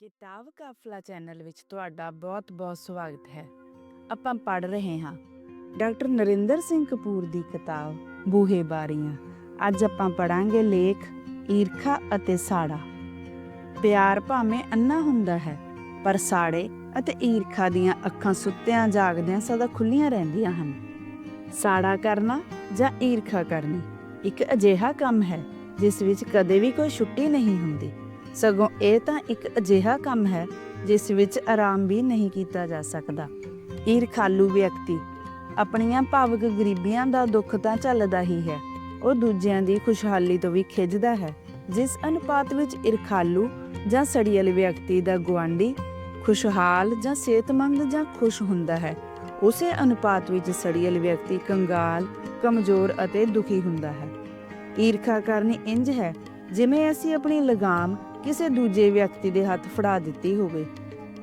ਕਿਤਾਬ ਕਾਫਲਾ ਚੈਨਲ ਵਿੱਚ ਤੁਹਾਡਾ ਬਹੁਤ-ਬਹੁਤ ਸਵਾਗਤ ਹੈ। ਆਪਾਂ ਪੜ ਰਹੇ ਹਾਂ ਡਾਕਟਰ ਨਰਿੰਦਰ ਸਿੰਘ ਕਪੂਰ ਦੀ ਕਿਤਾਬ, ਬੂਹੇ ਬਾਰੀਆਂ। ਅੱਜ ਆਪਾਂ ਪੜਾਂਗੇ ਲੇਖ ਈਰਖਾ ਅਤੇ ਸਾੜਾ। ਪਿਆਰ ਭਾਵੇਂ ਅੰਨਾ ਹੁੰਦਾ ਹੈ, ਪਰ ਸਾੜੇ ਅਤੇ ਈਰਖਾ ਦੀਆਂ ਅੱਖਾਂ ਸੁੱਤਿਆਂ ਜਾਗਦਿਆਂ ਸਦਾ ਖੁੱਲੀਆਂ ਰਹਿੰਦੀਆਂ ਹਨ। ਸਾੜਾ ਕਰਨਾ ਜਾਂ ਈਰਖਾ ਕਰਨੀ, ਇੱਕ ਅਜਿਹਾ ਕੰਮ ਹੈ, ਜਿਸ ਵਿੱਚ ਕਦੇ ਵੀ ਕੋਈ ਛੁੱਟੀ ਨਹੀਂ ਹੁੰਦੀ। ਸਗੋਂ ਇਹ ਤਾਂ ਇੱਕ ਅਜਿਹਾ ਕੰਮ ਹੈ, ਜਿਸ ਵਿੱਚ ਆਰਾਮ ਵੀ ਨਹੀਂ ਕੀਤਾ ਜਾ ਸਕਦਾ। ਈਰਖਾਲੂ ਵਿਅਕਤੀ ਆਪਣੀਆਂ ਭਾਵਕ ਗਰੀਬੀਆਂ ਦਾ ਦੁੱਖ ਤਾਂ ਝੱਲਦਾ ਹੀ ਹੈ। ਉਹ ਦੂਜਿਆਂ ਦੀ ਖੁਸ਼ਹਾਲੀ ਤੋਂ ਵੀ ਖਿੱਚਦਾ ਹੈ। ਜਿਸ ਅਨੁਪਾਤ ਵਿੱਚ ਈਰਖਾਲੂ ਜਾਂ ਸੜੀਅਲ ਵਿਅਕਤੀ ਦਾ ਗੁਆਂਢੀ ਖੁਸ਼ਹਾਲ ਜਾਂ ਸਿਹਤਮੰਦ ਜਾਂ ਖੁਸ਼ ਹੁੰਦਾ ਹੈ, ਉਸੇ ਅਨੁਪਾਤ ਵਿੱਚ ਸੜੀਅਲ ਵਿਅਕਤੀ ਕੰਗਾਲ, ਕਮਜ਼ੋਰ ਅਤੇ ਦੁਖੀ ਹੁੰਦਾ ਹੈ। ਈਰਖਾ ਕਰਨੀ ਇੰਜ ਹੈ, ਜਿਵੇਂ ਅਸੀਂ ਆਪਣੀ ਲਗਾਮ ਕਿਸੇ ਦੂਜੇ ਵਿਅਕਤੀ ਦੇ ਹੱਥ ਫੜਾ ਦਿੱਤੀ ਹੋਵੇ।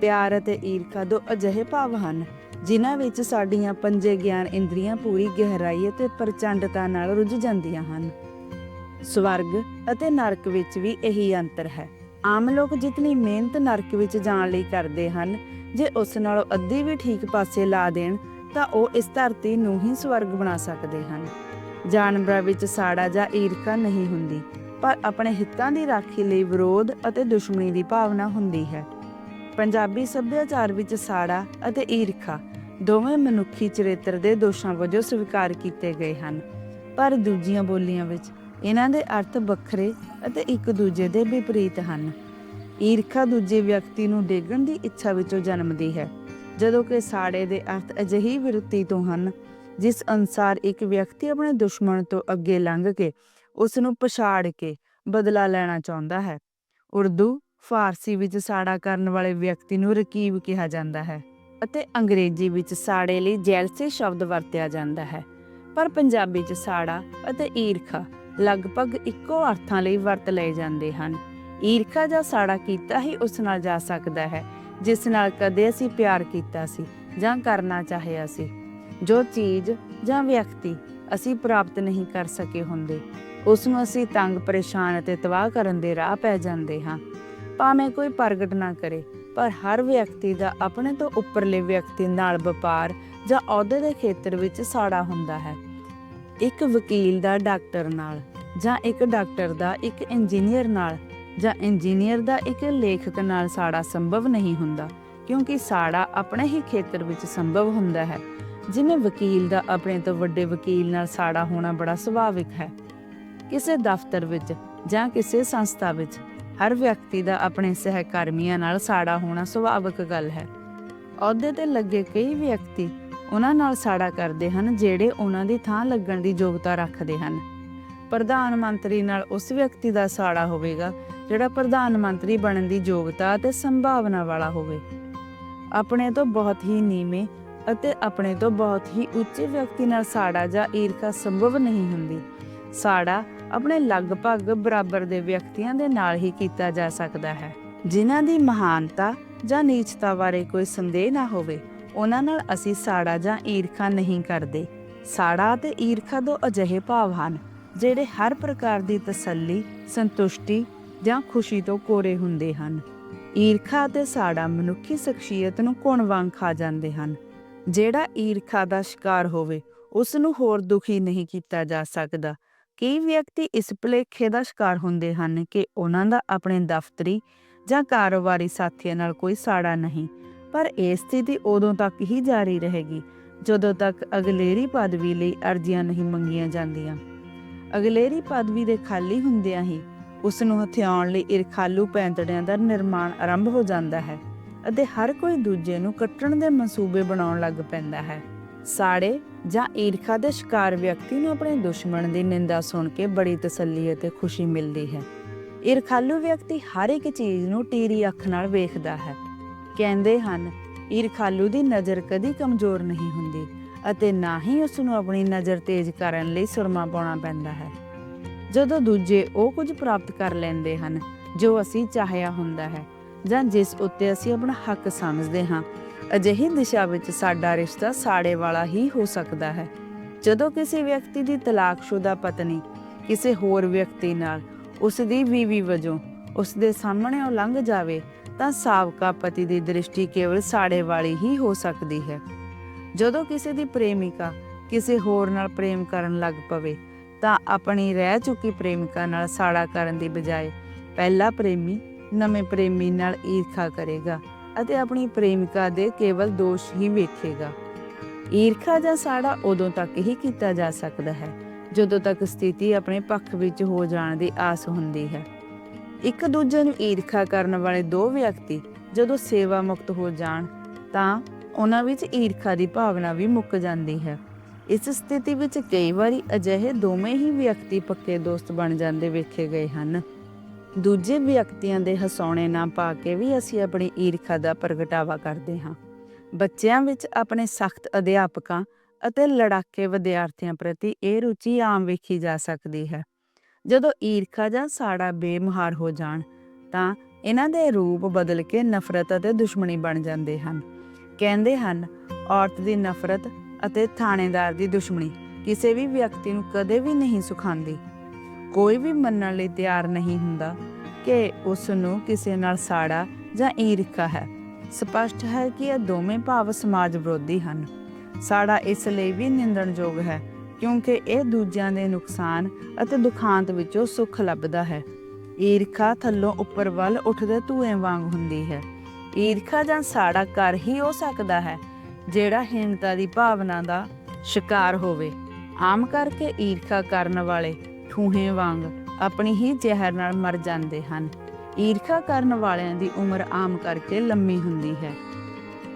ਪਿਆਰ ਅਤੇ ਈਰਖਾ ਦੋ ਅਜਿਹੇ ਭਾਵ ਹਨ, ਜਿਨ੍ਹਾਂ ਵਿੱਚ ਸਾਡੀਆਂ ਪੰਜੇ ਗਿਆਨ ਇੰਦਰੀਆਂ ਪੂਰੀ ਗਹਿਰਾਈ ਅਤੇ ਪ੍ਰਚੰਡਤਾ ਨਾਲ ਰੁੱਝ ਜਾਂਦੀਆਂ ਹਨ। ਸਵਰਗ ਅਤੇ ਨਰਕ ਵਿੱਚ ਵੀ ਇਹੀ ਅੰਤਰ ਹੈ। ਆਮ ਲੋਕ ਜਿਤਨੀ ਮਿਹਨਤ ਨਰਕ ਵਿੱਚ ਜਾਣ ਲਈ ਕਰਦੇ ਹਨ, ਜੇ ਉਸ ਨਾਲੋਂ ਅੱਧੀ ਵੀ ਠੀਕ ਪਾਸੇ ਲਾ ਦੇਣ, ਤਾਂ ਉਹ ਇਸ ਧਰਤੀ ਨੂੰ ਹੀ ਸਵਰਗ ਬਣਾ ਸਕਦੇ ਹਨ। ਜਾਨਵਰਾਂ ਵਿੱਚ ਸਾੜਾ ਜਾਂ ਈਰਖਾ ਨਹੀਂ ਹੁੰਦੀ। ਪਰ ਆਪਣੇ ਹਿੱਤਾਂ ਦੀ ਰਾਖੀ ਲਈ ਵਿਰੋਧ ਅਤੇ ਦੁਸ਼ਮਣੀ ਦੀ ਭਾਵਨਾ ਹੁੰਦੀ ਹੈ। ਪੰਜਾਬੀ ਸੱਭਿਆਚਾਰ ਵਿੱਚ ਸਾੜਾ ਅਤੇ ਈਰਖਾ ਦੋਵੇਂ ਮਨੁੱਖੀ ਚਰਿੱਤਰ ਦੇ ਦੋਸ਼ਾਂ ਵਜੋਂ ਸਵੀਕਾਰ ਕੀਤੇ ਗਏ ਹਨ। ਪਰ ਦੂਜੀਆਂ ਬੋਲੀਆਂ ਵਿੱਚ ਇਹਨਾਂ ਦੇ ਅਰਥ ਵੱਖਰੇ ਅਤੇ ਇੱਕ ਦੂਜੇ ਦੇ ਵਿਪਰੀਤ ਹਨ। ਈਰਖਾ ਦੂਜੇ ਵਿਅਕਤੀ ਨੂੰ ਡੇਗਣ ਦੀ ਇੱਛਾ ਵਿੱਚੋਂ ਜਨਮਦੀ ਹੈ। ਜਦੋਂ ਕਿ ਸਾੜੇ ਦੇ ਅਰਥ ਅਜਿਹੀ ਵਿਰਤੀ ਤੋਂ ਹਨ, ਜਿਸ ਅਨਸਾਰ ਇੱਕ ਵਿਅਕਤੀ ਆਪਣੇ ਦੁਸ਼ਮਣ ਤੋਂ ਅੱਗੇ ਲੰਘ ਕੇ ਉਸ ਨੂੰ ਪਛਾੜ ਕੇ ਬਦਲਾ ਲੈਣਾ ਚਾਹੁੰਦਾ ਹੈ। ਉਰਦੂ, ਫਾਰਸੀ ਵਿੱਚ ਸਾੜਾ ਕਰਨ ਵਾਲੇ ਵਿਅਕਤੀ ਨੂੰ ਰਕੀਬ ਕਿਹਾ ਜਾਂਦਾ ਹੈ ਅਤੇ ਅੰਗਰੇਜ਼ੀ ਵਿੱਚ ਸਾੜੇ ਲਈ ਜੈਲਸੀ ਸ਼ਬਦ ਵਰਤਿਆ ਜਾਂਦਾ ਹੈ। ਪਰ ਪੰਜਾਬੀ 'ਚ ਸਾੜਾ ਅਤੇ ਈਰਖਾ ਲਗਭਗ ਇੱਕੋ ਅਰਥਾਂ ਲਈ ਵਰਤ ਲਏ ਜਾਂਦੇ ਹਨ। ਈਰਖਾ ਜਾਂ ਸਾੜਾ ਕੀਤਾ ਹੀ ਉਸ ਨਾਲ ਜਾ ਸਕਦਾ ਹੈ, ਜਿਸ ਨਾਲ ਕਦੇ ਅਸੀਂ ਪਿਆਰ ਕੀਤਾ ਸੀ ਜਾਂ ਕਰਨਾ ਚਾਹਿਆ ਸੀ। ਜੋ ਚੀਜ਼ ਜਾਂ ਵਿਅਕਤੀ ਅਸੀਂ ਪ੍ਰਾਪਤ ਨਹੀਂ ਕਰ ਸਕੇ ਹੁੰਦੇ ਉਸ ਨੂੰ ਅਸੀਂ ਤੰਗ, ਪਰੇਸ਼ਾਨ ਅਤੇ ਤਬਾਹ ਕਰਨ ਦੇ ਰਾਹ ਪੈ ਜਾਂਦੇ ਹਾਂ। ਭਾਵੇਂ ਕੋਈ ਪ੍ਰਗਟ ਨਾ ਕਰੇ, ਪਰ ਹਰ ਵਿਅਕਤੀ ਦਾ ਆਪਣੇ ਤੋਂ ਉੱਪਰਲੇ ਵਿਅਕਤੀ ਨਾਲ ਵਪਾਰ ਜਾਂ ਅਹੁਦੇ ਦੇ ਖੇਤਰ ਵਿੱਚ ਸਾੜਾ ਹੁੰਦਾ ਹੈ। ਇੱਕ ਵਕੀਲ ਦਾ ਡਾਕਟਰ ਨਾਲ ਜਾਂ ਇੱਕ ਡਾਕਟਰ ਦਾ ਇੱਕ ਇੰਜੀਨੀਅਰ ਨਾਲ ਜਾਂ ਇੰਜੀਨੀਅਰ ਦਾ ਇੱਕ ਲੇਖਕ ਨਾਲ ਸਾੜਾ ਸੰਭਵ ਨਹੀਂ ਹੁੰਦਾ, ਕਿਉਂਕਿ ਸਾੜਾ ਆਪਣੇ ਹੀ ਖੇਤਰ ਵਿੱਚ ਸੰਭਵ ਹੁੰਦਾ ਹੈ। ਜਿਵੇਂ ਵਕੀਲ ਦਾ ਆਪਣੇ ਤੋਂ ਵੱਡੇ ਵਕੀਲ ਨਾਲ ਸਾੜਾ ਹੋਣਾ ਬੜਾ ਸੁਭਾਵਿਕ ਹੈ। ਕਿਸੇ ਦਫ਼ਤਰ ਵਿੱਚ ਜਾਂ ਕਿਸੇ ਸੰਸਥਾ ਵਿੱਚ, ਹਰ ਵਿਅਕਤੀ ਦਾ ਆਪਣੇ ਸਹਿਕਰਮੀਆਂ ਨਾਲ ਸਾੜਾ ਹੋਣਾ ਸੁਭਾਵਿਕ ਗੱਲ ਹੈ। ਅਹੁਦੇ ਤੇ ਲੱਗੇ ਕਈ ਵਿਅਕਤੀ ਉਹਨਾਂ ਨਾਲ ਸਾੜਾ ਕਰਦੇ ਹਨ ਜਿਹੜੇ ਉਹਨਾਂ ਦੀ ਥਾਂ ਲੱਗਣ ਦੀ ਯੋਗਤਾ ਰੱਖਦੇ ਹਨ। ਪ੍ਰਧਾਨ ਮੰਤਰੀ ਨਾਲ ਉਸ ਵਿਅਕਤੀ ਦਾ ਸਾੜਾ ਹੋਵੇਗਾ ਜਿਹੜਾ ਪ੍ਰਧਾਨ ਮੰਤਰੀ ਬਣਨ ਦੀ ਯੋਗਤਾ ਅਤੇ ਸੰਭਾਵਨਾ ਵਾਲਾ ਹੋਵੇ। ਆਪਣੇ ਤੋਂ ਬਹੁਤ ਹੀ ਨੀਵੇਂ ਅਤੇ ਆਪਣੇ ਤੋਂ ਬਹੁਤ ਹੀ ਉੱਚੇ ਵਿਅਕਤੀ ਨਾਲ ਸਾੜਾ ਜਾਂ ਈਰਖਾ ਸੰਭਵ ਨਹੀਂ ਹੁੰਦੀ। ਸਾੜਾ ਆਪਣੇ ਲਗਭਗ ਬਰਾਬਰ ਦੇ ਵਿਅਕਤੀਆਂ ਦੇ ਨਾਲ ਹੀ ਕੀਤਾ ਜਾ ਸਕਦਾ ਹੈ। ਜਿਨ੍ਹਾਂ ਦੀ ਮਹਾਨਤਾ ਜਾਂ ਨੀਚਤਾ ਬਾਰੇ ਕੋਈ ਸੰਦੇਹ ਨਾ ਹੋਵੇ, ਉਹਨਾਂ ਨਾਲ ਅਸੀਂ ਸਾੜਾ ਜਾਂ ਈਰਖਾ ਨਹੀਂ ਕਰਦੇ। ਸਾੜਾ ਤੇ ਈਰਖਾ ਦੋ ਅਜਿਹੇ ਭਾਵ ਹਨ, ਜਿਹੜੇ ਹਰ ਪ੍ਰਕਾਰ ਦੀ ਤਸੱਲੀ, ਸੰਤੁਸ਼ਟੀ ਜਾਂ ਖੁਸ਼ੀ ਤੋਂ ਕੋਰੇ ਹੁੰਦੇ ਹਨ। ਈਰਖਾ ਤੇ ਸਾੜਾ ਮਨੁੱਖੀ ਸ਼ਖਸੀਅਤ ਨੂੰ ਕੋਣ ਵਾਂਗ ਖਾ ਜਾਂਦੇ ਹਨ। ਜਿਹੜਾ ਈਰਖਾ ਦਾ ਸ਼ਿਕਾਰ ਹੋਵੇ ਉਸ ਨੂੰ ਹੋਰ ਦੁਖੀ ਨਹੀਂ ਕੀਤਾ ਜਾ ਸਕਦਾ। ਕਈ ਵਿਅਕਤੀ ਇਸ ਭੁਲੇਖੇ ਦਾ ਸ਼ਿਕਾਰ ਹੁੰਦੇ ਹਨ ਕਿ ਉਹਨਾਂ ਦਾ ਆਪਣੇ ਦਫ਼ਤਰੀ ਜਾਂ ਕਾਰੋਬਾਰੀ ਸਾਥੀਆਂ ਨਾਲ ਕੋਈ ਸਾੜਾ ਨਹੀਂ, ਪਰ ਇਹ ਸਥਿਤੀ ਉਦੋਂ ਤੱਕ ਹੀ ਜਾਰੀ ਰਹੇਗੀ, ਜਦੋਂ ਤੱਕ ਅਗਲੇਰੀ ਪਦਵੀ ਲਈ ਅਰਜ਼ੀਆਂ ਨਹੀਂ ਮੰਗੀਆਂ ਜਾਂਦੀਆਂ। ਅਗਲੇਰੀ ਪਦਵੀ ਦੇ ਖਾਲੀ ਹੁੰਦਿਆਂ ਹੀ ਉਸ ਨੂੰ ਹਥਿਆਉਣ ਲਈ ਇਰਖਾਲੂ ਪੈਂਤੜਿਆਂ ਦਾ ਨਿਰਮਾਣ ਆਰੰਭ ਹੋ ਜਾਂਦਾ ਹੈ ਅਤੇ ਹਰ ਕੋਈ ਦੂਜੇ ਨੂੰ ਕੱਟਣ ਦੇ ਮਨਸੂਬੇ ਬਣਾਉਣ ਲੱਗ ਪੈਂਦਾ ਹੈ। ਸਾੜੇ ਜਾਂ ਈਰਖਾ ਦੇ ਸ਼ਿਕਾਰ ਵਿਅਕਤੀ ਨੂੰ ਆਪਣੇ ਦੁਸ਼ਮਣ ਦੀ ਨਿੰਦਾ ਸੁਣ ਕੇ ਬੜੀ ਤਸੱਲੀ ਅਤੇ ਖੁਸ਼ੀ ਮਿਲਦੀ ਹੈ। ਈਰਖਾਲੂ ਵਿਅਕਤੀ ਹਰ ਇੱਕ ਚੀਜ਼ ਨੂੰ ਟੀਰੀ ਅੱਖ ਨਾਲ ਵੇਖਦਾ ਹੈ। ਕਹਿੰਦੇ ਹਨ, ਈਰਖਾਲੂ ਦੀ ਨਜ਼ਰ ਕਦੀ ਕਮਜ਼ੋਰ ਨਹੀਂ ਹੁੰਦੀ ਅਤੇ ਨਾ ਹੀ ਉਸ ਨੂੰ ਆਪਣੀ ਨਜ਼ਰ ਤੇਜ਼ ਕਰਨ ਲਈ ਸੁਰਮਾ ਪਾਉਣਾ ਪੈਂਦਾ ਹੈ। ਜਦੋਂ ਦੂਜੇ ਉਹ ਕੁਝ ਪ੍ਰਾਪਤ ਕਰ ਲੈਂਦੇ ਹਨ ਜੋ ਅਸੀਂ ਚਾਹਿਆ ਹੁੰਦਾ ਹੈ ਜਾਂ ਜਿਸ ਉੱਤੇ ਅਸੀਂ ਆਪਣਾ ਹੱਕ ਸਮਝਦੇ ਹਾਂ ਅਜਿਹੀ ਦਿਸ਼ਾ ਵਿੱਚ ਸਾਡਾ ਰਿਸ਼ਤਾ ਸਾੜੇ ਵਾਲਾ ਹੀ ਹੋ ਸਕਦਾ ਹੈ। ਜਦੋਂ ਕਿਸੇ ਵਿਅਕਤੀ ਦੀ ਤਲਾਕਸ਼ੁਦਾ ਪਤਨੀ ਕਿਸੇ ਹੋਰ ਵਿਅਕਤੀ ਨਾਲ ਉਸ ਦੀ ਬੀਵੀ ਵਜੋਂ ਉਸ ਦੇ ਸਾਹਮਣੇ ਉਹ ਲੰਘ ਜਾਵੇ, ਤਾਂ ਸਾਬਕਾ ਪਤੀ ਦੀ ਦ੍ਰਿਸ਼ਟੀ ਕੇਵਲ ਸਾੜੇ ਵਾਲੀ ਹੀ ਹੋ ਸਕਦੀ ਹੈ। ਜਦੋਂ ਕਿਸੇ ਦੀ ਪ੍ਰੇਮਿਕਾ ਕਿਸੇ ਹੋਰ ਨਾਲ ਪ੍ਰੇਮ ਕਰਨ ਲੱਗ ਪਵੇ, ਤਾਂ ਆਪਣੀ ਰਹਿ ਚੁੱਕੀ ਪ੍ਰੇਮਿਕਾ ਨਾਲ ਸਾੜਾ ਕਰਨ ਦੀ ਬਜਾਏ ਪਹਿਲਾ ਪ੍ਰੇਮੀ ਨਵੇਂ ਪ੍ਰੇਮੀ ਨਾਲ ਈਰਖਾ ਕਰੇਗਾ। ਅਤੇ ਆਪਣੀ ਪ੍ਰੇਮਿਕਾ ਦੇ ਕੇਵਲ ਦੋਸ਼ ਹੀ ਵੇਖੇਗਾ। ਈਰਖਾ ਜਾਂ ਸਾੜਾ ਉਦੋਂ ਤੱਕ ਹੀ ਕੀਤਾ ਜਾ ਸਕਦਾ ਹੈ, ਜਦੋਂ ਤੱਕ ਸਥਿਤੀ ਆਪਣੇ ਪੱਖ ਵਿੱਚ ਹੋ ਜਾਣ ਦੀ ਆਸ ਹੁੰਦੀ ਹੈ। ਇੱਕ ਦੂਜੇ ਨੂੰ ਈਰਖਾ ਕਰਨ ਵਾਲੇ ਦੋ ਵਿਅਕਤੀ ਜਦੋਂ ਸੇਵਾ ਮੁਕਤ ਹੋ ਜਾਣ, ਤਾਂ ਉਹਨਾਂ ਵਿੱਚ ਈਰਖਾ ਦੀ ਭਾਵਨਾ ਵੀ ਮੁੱਕ ਜਾਂਦੀ ਹੈ। ਇਸ ਸਥਿਤੀ ਵਿੱਚ ਕਈ ਵਾਰੀ ਅਜਿਹੇ ਦੋਵੇਂ ਹੀ ਵਿਅਕਤੀ ਪੱਕੇ ਦੋਸਤ ਬਣ ਜਾਂਦੇ ਵੇਖੇ ਗਏ ਹਨ। ਦੂਜੇ ਵਿਅਕਤੀਆਂ ਦੇ ਹਸਾਉਣੇ ਨਾ ਪਾ ਕੇ ਵੀ ਅਸੀਂ ਆਪਣੀ ਈਰਖਾ ਦਾ ਪ੍ਰਗਟਾਵਾ ਕਰਦੇ ਹਾਂ। ਬੱਚਿਆਂ ਵਿੱਚ ਆਪਣੇ ਸਖਤ ਅਧਿਆਪਕਾਂ ਅਤੇ ਲੜਾਕੇ ਵਿਦਿਆਰਥੀਆਂ ਪ੍ਰਤੀ ਇਹ ਰੁਚੀ ਆਮ ਵੇਖੀ ਜਾ ਸਕਦੀ ਹੈ। ਜਦੋਂ ਈਰਖਾ ਜਾਂ ਸਾੜਾ ਬੇਮੁਹਾਰ ਹੋ ਜਾਣ, ਤਾਂ ਇਹਨਾਂ ਦੇ ਰੂਪ ਬਦਲ ਕੇ ਨਫ਼ਰਤ ਅਤੇ ਦੁਸ਼ਮਣੀ ਬਣ ਜਾਂਦੇ ਹਨ। ਕਹਿੰਦੇ ਹਨ, ਔਰਤ ਦੀ ਨਫ਼ਰਤ ਅਤੇ ਥਾਣੇਦਾਰ ਦੀ ਦੁਸ਼ਮਣੀ ਕਿਸੇ ਵੀ ਵਿਅਕਤੀ ਨੂੰ ਕਦੇ ਵੀ ਨਹੀਂ ਸੁਖਾਉਂਦੀ ਕੋਈ ਵੀ ਮੰਨਣ ਲਈ ਤਿਆਰ ਨਹੀਂ ਹੁੰਦਾ ਕਿ ਉਸ ਨੂੰ ਕਿਸੇ ਨਾਲ ਸਾੜਾ ਜਾਂ ਈਰਖਾ ਹੈ। ਸਪਸ਼ਟ ਹੈ ਕਿ ਇਹ ਦੋਵੇਂ ਭਾਵ ਸਮਾਜ ਵਿਰੋਧੀ ਹਨ। ਸਾੜਾ ਇਸ ਲਈ ਵੀ ਨਿੰਦਣਯੋਗ ਹੈ ਕਿਉਂਕਿ ਇਹ ਦੂਜਿਆਂ ਦੇ ਨੁਕਸਾਨ ਅਤੇ ਦੁਖਾਂਤ ਵਿੱਚੋਂ ਸੁੱਖ ਲੱਭਦਾ ਹੈ। ਈਰਖਾ ਥੱਲੋਂ ਉੱਪਰ ਵੱਲ ਉੱਠਦੇ ਧੂਏ ਵਾਂਗ ਹੁੰਦੀ ਹੈ। ਈਰਖਾ ਜਾਂ ਸਾੜਾ ਕਰ ਹੀ ਹੋ ਸਕਦਾ ਹੈ ਜਿਹੜਾ ਹੀਣਤਾ ਦੀ ਭਾਵਨਾ ਦਾ ਸ਼ਿਕਾਰ ਹੋਵੇ। ਆਮ ਕਰਕੇ ਈਰਖਾ ਕਰਨ ਵਾਲੇ ਠੂਹੇ ਵਾਂਗ ਆਪਣੀ ਹੀ ਜ਼ਹਿਰ ਨਾਲ ਮਰ ਜਾਂਦੇ ਹਨ। ਈਰਖਾ ਕਰਨ ਵਾਲਿਆਂ ਦੀ ਉਮਰ ਆਮ ਕਰਕੇ ਲੰਮੀ ਹੁੰਦੀ ਹੈ।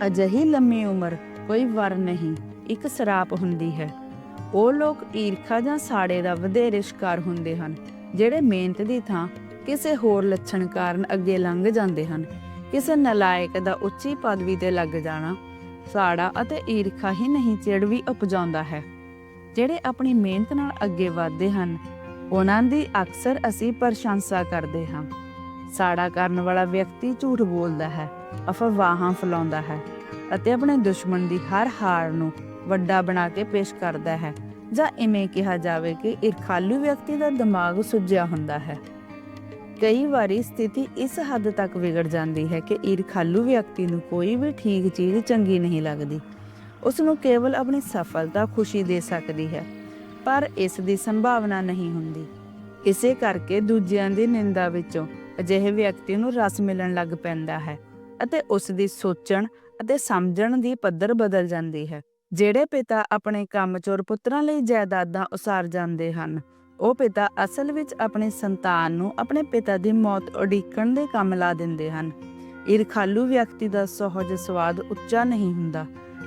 ਅਜਿਹੀ ਲੰਮੀ ਉਮਰ ਕੋਈ ਵਰ ਨਹੀਂ, ਇੱਕ ਸਰਾਪ ਹੁੰਦੀ ਹੈ। ਉਹ ਲੋਕ ਈਰਖਾ ਜਾਂ ਸਾੜੇ ਦਾ ਵਧੇਰੇ ਸ਼ਿਕਾਰ ਹੁੰਦੇ ਹਨ, ਜਿਹੜੇ ਮਿਹਨਤ ਦੀ ਥਾਂ ਕਿਸੇ ਹੋਰ ਲੱਛਣ ਕਾਰਨ ਅੱਗੇ ਲੰਘ ਜਾਂਦੇ ਹਨ। ਕਿਸੇ ਨਲਾਇਕ ਦਾ ਉੱਚੀ ਪਦਵੀ ਤੇ ਲੱਗ ਜਾਣਾ, ਸਾੜਾ ਅਤੇ ਈਰਖਾ ਹੀ ਨਹੀਂ ਚਿੜ ਵੀ ਉਪਜਾਉਂਦਾ ਹੈ। ਜਿਹੜੇ ਆਪਣੀ ਮਿਹਨਤ ਨਾਲ ਅੱਗੇ ਵਧਦੇ ਹਨ ਉਹਨਾਂ ਦੀ ਅਕਸਰ ਅਸੀਂ ਪ੍ਰਸ਼ੰਸਾ ਕਰਦੇ ਹਾਂ। ਸਾੜਾ ਕਰਨ ਵਾਲਾ ਵਿਅਕਤੀ ਝੂਠ ਬੋਲਦਾ ਹੈ, ਅਫਵਾਹਾਂ ਫੈਲਾਉਂਦਾ ਹੈ ਅਤੇ ਆਪਣੇ ਦੁਸ਼ਮਣ ਦੀ ਹਰ ਹਾਰ ਨੂੰ ਵੱਡਾ ਬਣਾ ਕੇ ਪੇਸ਼ ਕਰਦਾ ਹੈ ਜਾਂ ਇਵੇਂ ਕਿਹਾ ਜਾਵੇ ਕਿ ਈਰਖਾਲੂ ਵਿਅਕਤੀ ਦਾ ਦਿਮਾਗ ਸੁੱਜਿਆ ਹੁੰਦਾ ਹੈ। ਕਈ ਵਾਰੀ ਸਥਿਤੀ ਇਸ ਹੱਦ ਤੱਕ ਵਿਗੜ ਜਾਂਦੀ ਹੈ ਕਿ ਈਰਖਾਲੂ ਵਿਅਕਤੀ ਨੂੰ ਕੋਈ ਵੀ ਠੀਕ ਚੀਜ਼ ਚੰਗੀ ਨਹੀਂ ਲੱਗਦੀ। ਉਸ ਨੂੰ ਕੇਵਲ ਆਪਣੀ ਸਫਲਤਾ ਖੁਸ਼ੀ ਦੇ ਸਕਦੀ ਹੈ। ਪਰ ਇਸ ਦੀ ਸੰਭਾਵਨਾ ਨਹੀਂ ਹੁੰਦੀ। ਇਸੇ ਕਰਕੇ ਦੂਜਿਆਂ ਦੀ ਨਿੰਦਾ ਵਿੱਚੋਂ ਅਜਿਹੇ ਵਿਅਕਤੀ ਨੂੰ ਰਸ ਮਿਲਣ ਲੱਗ ਪੈਂਦਾ ਹੈ ਅਤੇ ਉਸ ਦੀ ਸੋਚਣ ਅਤੇ ਸਮਝਣ ਦੀ ਪੱਧਰ ਬਦਲ ਜਾਂਦੀ ਹੈ। ਜਿਹੜੇ ਪਿਤਾ ਆਪਣੇ ਕੰਮਚੋਰ ਪੁੱਤਰਾਂ ਲਈ ਜਾਇਦਾਦਾਂ ਉਸਾਰ ਜਾਂਦੇ ਹਨ, ਉਹ ਪਿਤਾ ਅਸਲ ਵਿੱਚ ਆਪਣੀ ਸੰਤਾਨ ਨੂੰ ਆਪਣੇ ਪਿਤਾ ਦੀ ਮੌਤ ਉਡੀਕਣ ਦੇ ਕੰਮ ਲਾ ਦਿੰਦੇ ਹਨ। ਈਰਖਾਲੂ ਵਿਅਕਤੀ ਦਾ ਸਹਜ ਸਵਾਦ ਉੱਚਾ ਨਹੀਂ ਹੁੰਦਾ,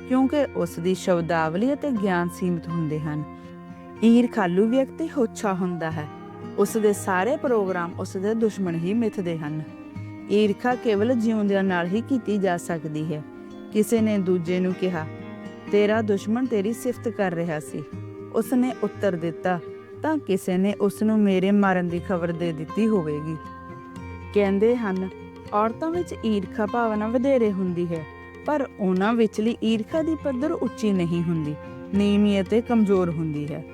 ਕਿਉਂਕਿ ਉਸ ਦੀ ਸ਼ਬਦਾਵਲੀ ਅਤੇ ਗਿਆਨ ਸੀਮਿਤ ਹੁੰਦੇ ਹਨ। ਈਰਖਾਲੂ ਵਿਅਕਤੀ ਹੋਛਾ ਹੁੰਦਾ ਹੈ। ਉਸ ਦੇ ਸਾਰੇ ਪ੍ਰੋਗਰਾਮ ਉਸ ਦੇ ਦੁਸ਼ਮਣ ਹੀ ਮਿੱਥਦੇ ਹਨ। ਈਰਖਾ ਕੇਵਲ ਜਿਉਂਦਿਆਂ ਨਾਲ ਹੀ ਕੀਤੀ ਜਾ ਸਕਦੀ ਹੈ। ਕਿਸੇ ਨੇ ਦੂਜੇ ਨੂੰ ਕਿਹਾ, ਤੇਰਾ ਦੁਸ਼ਮਣ ਤੇਰੀ ਸਿਫਤ ਕਰ ਰਿਹਾ ਸੀ। ਉਸ ਨੇ ਉੱਤਰ ਦਿੱਤਾ, ਤਾਂ ਕਿਸੇ ਨੇ ਉਸ ਨੂੰ ਮੇਰੇ ਮਾਰਨ ਦੀ ਖਬਰ ਦੇ ਦਿੱਤੀ ਹੋਵੇਗੀ। ਕਹਿੰਦੇ ਹਨ, ਔਰਤਾਂ ਵਿੱਚ ਈਰਖਾ ਭਾਵਨਾ ਵਧੇਰੇ ਹੁੰਦੀ ਹੈ, ਪਰ ਉਹਨਾਂ ਵਿਚਲੀ ਈਰਖਾ ਦੀ ਪੱਧਰ ਉੱਚੀ ਨਹੀਂ ਹੁੰਦੀ। ਨੀਵੀਂ ਅਤੇ ਕਮਜ਼ੋਰ ਹੁੰਦੀ ਹੈ।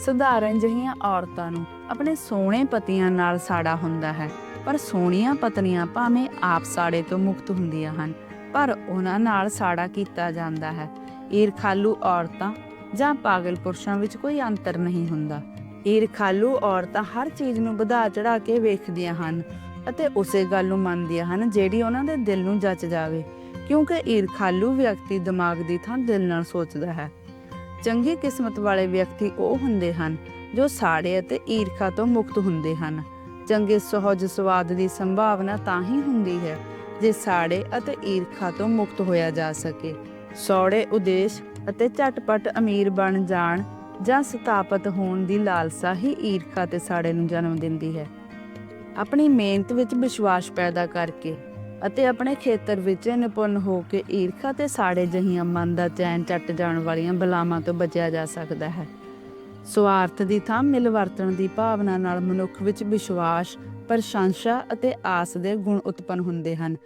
ਸਧਾਰਨ ਜਹੀਆਂ ਔਰਤਾਂ ਨੂੰ ਆਪਣੇ ਸੋਹਣੇ ਪਤੀਆਂ ਨਾਲ ਸਾੜਾ ਹੁੰਦਾ ਹੈ। ਪਰ ਸੋਹਣੀਆਂ ਪਤਨੀਆਂ ਭਾਵੇਂ ਆਪ ਸਾੜੇ ਤੋਂ ਮੁਕਤ ਹੁੰਦੀਆਂ ਹਨ, ਪਰ ਉਹਨਾਂ ਨਾਲ ਸਾੜਾ ਕੀਤਾ ਜਾਂਦਾ ਹੈ। ਈਰਖਾਲੂ ਔਰਤਾਂ ਜਾਂ ਪਾਗਲ ਪੁਰਸ਼ਾਂ ਵਿੱਚ ਕੋਈ ਅੰਤਰ ਨਹੀਂ ਹੁੰਦਾ। ਈਰਖਾਲੂ ਔਰਤਾਂ ਹਰ ਚੀਜ਼ ਨੂੰ ਵਧਾ ਚੜਾ ਕੇ ਵੇਖਦੀਆਂ ਹਨ ਅਤੇ ਉਸੇ ਗੱਲ ਨੂੰ ਮੰਨਦੀਆਂ ਹਨ ਜਿਹੜੀ ਉਹਨਾਂ ਦੇ ਦਿਲ ਨੂੰ ਜੱਚ ਜਾਵੇ, ਕਿਉਂਕਿ ਈਰਖਾਲੂ ਵਿਅਕਤੀ ਦਿਮਾਗ ਦੀ ਥਾਂ ਦਿਲ ਨਾਲ ਸੋਚਦਾ ਹੈ। ਚੰਗੀ ਕਿਸਮਤ ਵਾਲੇ ਵਿਅਕਤੀ ਉਹ ਹੁੰਦੇ ਹਨ ਜੋ ਸਾੜੇ ਅਤੇ ਈਰਖਾ ਤੋਂ ਮੁਕਤ ਹੁੰਦੇ ਹਨ। ਚੰਗੇ ਸਹਜ ਸਵਾਦ ਦੀ ਸੰਭਾਵਨਾ ਤਾਂ ਹੀ ਹੁੰਦੀ ਹੈ ਜੇ ਸਾੜੇ ਅਤੇ ਈਰਖਾ ਤੋਂ ਮੁਕਤ ਹੋਇਆ ਜਾ ਸਕੇ। ਸੌੜੇ ਉਦੇਸ਼ ਅਤੇ ਝਟਪਟ ਅਮੀਰ ਬਣ ਜਾਣ ਜਾਂ ਸਥਾਪਿਤ ਹੋਣ ਦੀ ਲਾਲਸਾ ਹੀ ਈਰਖਾ ਤੇ ਸਾੜੇ ਨੂੰ ਜਨਮ ਦਿੰਦੀ ਹੈ। ਆਪਣੀ ਮਿਹਨਤ ਵਿੱਚ ਵਿਸ਼ਵਾਸ ਪੈਦਾ ਕਰਕੇ ਅਤੇ ਆਪਣੇ ਖੇਤਰ ਵਿੱਚ ਨਿਪੁੰਨ ਹੋ ਕੇ ਈਰਖਾ ਤੇ ਸਾੜੇ ਜਹੀਆਂ ਮਨ ਦਾ ਚੈਨ ਚੱਟ ਜਾਣ ਵਾਲੀਆਂ ਬਲਾਵਾਂ ਤੋਂ ਬਚਿਆ ਜਾ ਸਕਦਾ ਹੈ। ਸਵਾਰਥ ਦੀ ਥਾਂ ਮਿਲ ਵਰਤਣ ਦੀ ਭਾਵਨਾ ਨਾਲ ਮਨੁੱਖ ਵਿੱਚ ਵਿਸ਼ਵਾਸ, ਪ੍ਰਸ਼ੰਸਾ ਅਤੇ ਆਸ ਦੇ ਗੁਣ ਉਤਪੰਨ ਹੁੰਦੇ ਹਨ।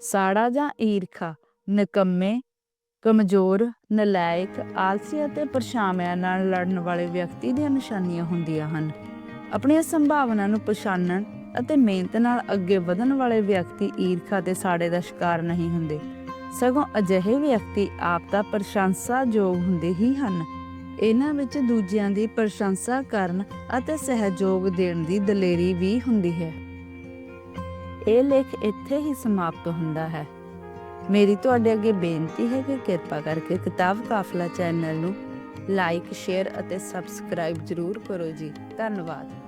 ਸਾੜਾ ਜਾਂ ਈਰਖਾ ਨਿਕੰਮੇ, ਕਮਜ਼ੋਰ, ਨਲਾਇਕ, ਆਲਸੀ ਅਤੇ ਪਰਛਾਵਿਆਂ ਨਾਲ ਲੜਨ ਵਾਲੇ ਵਿਅਕਤੀ ਦੀਆਂ ਨਿਸ਼ਾਨੀਆਂ ਹੁੰਦੀਆਂ ਹਨ। ਆਪਣੀਆਂ ਸੰਭਾਵਨਾ ਨੂੰ ਪਛਾਣਨ ਅਤੇ ਮਿਹਨਤ ਨਾਲ ਅੱਗੇ ਵਧਣ ਵਾਲੇ ਵਿਅਕਤੀ ਈਰਖਾ ਤੇ ਸਾੜੇ ਦਾ ਸ਼ਿਕਾਰ ਨਹੀਂ ਹੁੰਦੇ। ਸਗੋਂ ਅਜਿਹੇ ਵਿਅਕਤੀ ਆਪ ਦਾ ਪ੍ਰਸ਼ੰਸਾਯੋਗ ਹੁੰਦੇ ਹੀ ਹਨ। ਇਹਨਾਂ ਵਿੱਚ ਦੂਜਿਆਂ ਦੀ ਪ੍ਰਸ਼ੰਸਾ ਕਰਨ ਅਤੇ ਸਹਿਯੋਗ ਦੇਣ ਦੀ ਦਲੇਰੀ ਵੀ ਹੁੰਦੀ ਹੈ। ਇਹ ਲੇਖ ਇੱਥੇ ਹੀ ਸਮਾਪਤ ਹੁੰਦਾ ਹੈ। ਮੇਰੀ ਤੁਹਾਡੇ ਅੱਗੇ ਬੇਨਤੀ ਹੈ ਕਿ ਕਿਰਪਾ ਕਰਕੇ ਕਿਤਾਬ ਕਾਫਲਾ ਚੈਨਲ ਨੂੰ ਲਾਈਕ, ਸ਼ੇਅਰ ਅਤੇ ਸਬਸਕ੍ਰਾਈਬ ਜ਼ਰੂਰ ਕਰੋ ਜੀ। ਧੰਨਵਾਦ।